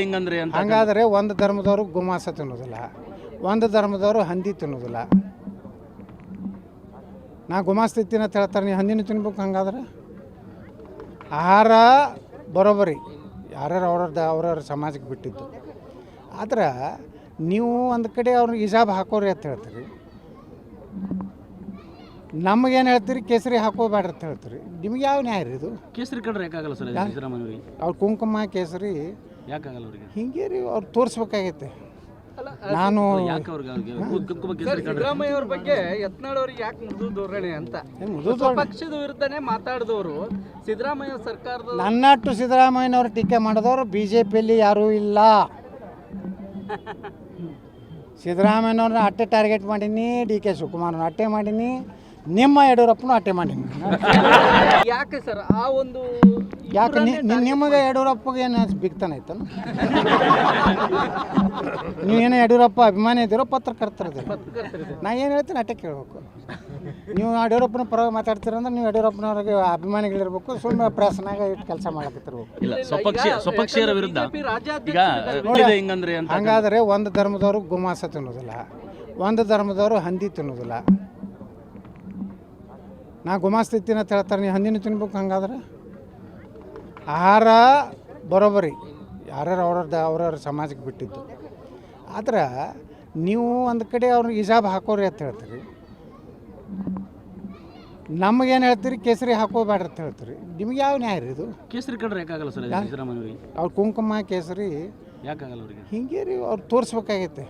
ಹಿಂಗಂದ್ರೆ ಅಂತ ಹಂಗಾದರೆ ಒಂದು ಧರ್ಮದವರು ಗುಮಾಸ ತಿನ್ನೋದಿಲ್ಲ ಒಂದು ಧರ್ಮದವರು ಹಂದಿ ತಿನ್ನೋದಿಲ್ಲ. ನಾ ಗುಮಾಸ ತಿನ್ನ ಹೇಳ್ತಾರೆ ನೀವು ಹಂದಿನ ತಿನ್ಬೇಕು ಹಂಗಾದ್ರೆ? ಆಹಾರ ಬರೋಬರಿ ಯಾರ್ಯಾರು ಅವ್ರದ್ದು ಅವ್ರವ್ರ ಸಮಾಜಕ್ಕೆ ಬಿಟ್ಟಿದ್ದು. ಆದ್ರೆ ನೀವು ಒಂದು ಕಡೆ ಅವ್ರಿಗೆ ಹಿಜಾಬ್ ಹಾಕೋರಿ ಅಂತ ಹೇಳ್ತೀರಿ. ನಮಗೇನು ಹೇಳ್ತೀರಿ ಕೇಸರಿ ಹಾಕೋಬೇಡ್ರಿ ಅಂತ ಹೇಳ್ತೀರಿ. ನಿಮ್ಗೆ ಯಾವ ನ್ಯಾಯ ರೀ ಇದು? ಕೇಸರಿ ಕಂಡ್ರೆ ಯಾಕಾಗಲ್ಲ ಸರ್ ಅವ್ರ ಕುಂಕುಮ ಕೇಸರಿ ಯಾಕಾಗಲ್ಲ ಅವರಿಗೆ? ಹಿಂಗೆ ರೀ ಅವ್ರು ತೋರಿಸ್ಬೇಕಾಗೈತೆ. ನಾನು ಯಾಕೆ ಅವ್ರಿಗೆ ಅವ್ರಿಗೆ? ಕುಂಕುಮ ಕೇಸರಿ ಕಂಡ್ರೆ ಸಿದ್ದರಾಮಯ್ಯ ಅವ್ರ ಬಗ್ಗೆ ಯತ್ನಾಳ್ ಅವ್ರಿಗೆ ಯಾಕೆ ಮೃದು ಧೋರಣೆ ಅಂತ? ಪಕ್ಷದ ವಿರುದ್ಧನೇ ಮಾತಾಡಿದವರು ಸಿದ್ದರಾಮಯ್ಯ ಸರ್ಕಾರದ ನನ್ನಟ್ಟು ಸಿದ್ದರಾಮಯ್ಯನವ್ರ ಟೀಕೆ ಮಾಡಿದವರು ಬಿ ಜೆ ಪಿಯಲ್ಲಿ ಯಾರೂ ಇಲ್ಲ. ಸಿದ್ದರಾಮಯ್ಯನವ್ರನ್ನ ಅಟ್ಟೆ ಟಾರ್ಗೆಟ್ ಮಾಡೀನಿ ಡಿ ಕೆ ಶಿವಕುಮಾರ್ನ ಅಟ್ಟೆ ಮಾಡೀನಿ. ನಿಮ್ಮ ಯಡಿಯೂರಪ್ಪನೂ ಅಟ್ಟೆ ಮಾಡಿ ಯಾಕೆ ಸರ್? ಆ ಒಂದು ಯಾಕೆ ನಿ- ನಿ- ನಿಮಗೆ ಯಡಿಯೂರಪ್ಪಗೆ ಏನು ಬಿಗ್ತಾನೆ ನೀವು ಏನೋ ಯಡಿಯೂರಪ್ಪ ಅಭಿಮಾನಿ ಇದ್ದೀರೋ ಪತ್ರಕರ್ತರದಿರೋ ನಾ ಏನು ಹೇಳ್ತೀನಿ ಅಟ್ಟೆ ಕೇಳಬೇಕು. ನೀವು ಯಡಿಯೂರಪ್ಪನ ಪರವಾಗಿ ಮಾತಾಡ್ತೀರಂದ್ರೆ ನೀವು ಯಡಿಯೂರಪ್ಪನವ್ರಿಗೆ ಅಭಿಮಾನಿಗಳಿರ್ಬೇಕು ಸುಮ್ಮನೆ ಪ್ರೆಸ್ನಾಗ ಇಟ್ಟು ಕೆಲಸ ಮಾಡಕತ್ತಿರ್ಬೇಕು. ಇಲ್ಲ ಸ್ವಪಕ್ಷಿ ಸ್ವಪಕ್ಷೀಯರ ವಿರುದ್ಧ. ಬಿಜೆಪಿ ರಾಜ್ಯಾಧ್ಯಕ್ಷ ಈಗ ಹುಟ್ಟಿದೆ ಹಿಂಗಂದ್ರೆ ಅಂತ ಹಂಗಾದರೆ ಒಂದು ಧರ್ಮದವರು ಗುಮಾಸ ತಿನ್ನೋದಿಲ್ಲ. ಒಂದು ಧರ್ಮದವರು ಹಂದಿ ತಿನ್ನೋದಿಲ್ಲ. ನಾ ಗುಮಾಸ್ತ ಅಂತ ಹೇಳ್ತಾರೆ ನೀವು ಹಂದಿನೂ ತಿನ್ಬೇಕು ಹಂಗಾದ್ರೆ? ಆಹಾರ ಬರೋಬರಿ ಯಾರ್ಯಾರು ಅವ್ರದ್ದ ಅವ್ರವ್ರ ಸಮಾಜಕ್ಕೆ ಬಿಟ್ಟಿದ್ದು. ಆದ್ರೆ ನೀವು ಒಂದು ಕಡೆ ಅವ್ರಿಗೆ ಹಿಜಾಬ್ ಹಾಕೋರಿ ಅಂತ ಹೇಳ್ತೀರಿ. ನಮಗೇನು ಹೇಳ್ತೀರಿ? ಕೇಸರಿ ಹಾಕೋಬೇಡ್ರಿ ಅಂತ ಹೇಳ್ತೀರಿ. ನಿಮ್ಗೆ ಯಾವ ನ್ಯಾಯ ರೀ ಇದು? ಕೇಸರಿ ಕಡ್ರೆ ಯಾಕಾಗಲ್ಲ ಸರ್ ಅವ್ರ ಕುಂಕುಮ ಕೇಸರಿ ಯಾಕಾಗಲ್ಲ ಅವರಿಗೆ? ಹಿಂಗೆ ರೀ ಅವ್ರು ತೋರಿಸ್ಬೇಕಾಗೈತೆ.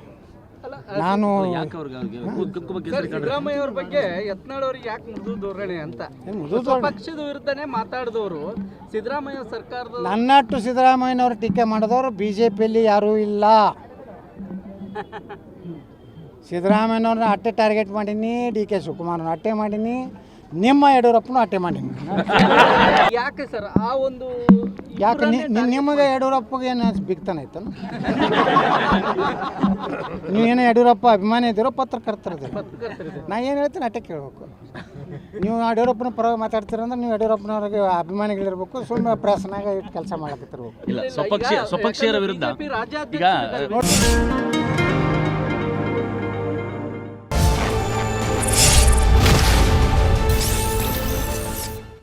ನಾನು ನನ್ನ ಟು ಅವ್ರಿಗೆ ಕುಂಕುಮ ಸರ್ ಕೇಸರಿ ಸಿದ್ದರಾಮಯ್ಯ ಅವ್ರ ಬಗ್ಗೆ ಯತ್ನಾಳ್ ಅವ್ರಿಗೆ ಯಾಕೆ ಮೃದು ಧೋರಣೆ ಅಂತ? ಏನ್ ಮೃದು ಧೋರಣೆ? ಪಕ್ಷದ ವಿರುದ್ಧನೇ ಮಾತಾಡಿದವರು ಸಿದ್ದರಾಮಯ್ಯ ಸರ್ಕಾರದ ನನ್ನಟ್ಟು ಸಿದ್ದರಾಮಯ್ಯನವರು ಟೀಕೆ ಮಾಡಿದವರು ಬಿ ಜೆ ಪಿಯಲ್ಲಿ ಯಾರೂ ಇಲ್ಲ. ಸಿದ್ದರಾಮಯ್ಯನವ್ರನ್ನ ಅಟ್ಟೆ ಟಾರ್ಗೆಟ್ ಮಾಡೀನಿ ಡಿ ಕೆ ಶಿವಕುಮಾರ್ನ ಅಟ್ಟೆ ಮಾಡೀನಿ ನಿಮ್ಮ ಯಡಿಯೂರಪ್ಪನೂ ಅಟ್ಟೆ ಮಾಡೀನಿ. ಯಾಕೆ ಸರ್? ಆ ಒಂದು ಯಾಕೆ ನಿಮಗೆ ಯಡಿಯೂರಪ್ಪಗೆ ಏನು ಬಿಗ್ತಾನೆ ನೀವು ನೀವೇನೋ ಯಡಿಯೂರಪ್ಪ ಅಭಿಮಾನಿ ಇದ್ದೀರೋ ಪತ್ರಕರ್ತರ ನಾ ಏನು ಹೇಳ್ತೀನಿ ಅಟ್ಟೆ ಕೇಳಬೇಕು. ನೀವು ಯಡಿಯೂರಪ್ಪನ ಪರವಾಗಿ ಮಾತಾಡ್ತೀರಂದ್ರೆ ನೀವು ಯಡಿಯೂರಪ್ಪನವ್ರಿಗೆ ಅಭಿಮಾನಿಗಳಿರ್ಬೇಕು ಸುಮ್ಮನೆ ಪ್ರೆಸ್ನಾಗ ಇಟ್ಟು ಕೆಲಸ ಮಾಡಕತ್ತಿರ್ಬೇಕು ಸ್ವಪಕ್ಷೀಯರ ವಿರುದ್ಧ. ಈಗ ನೋಡಿ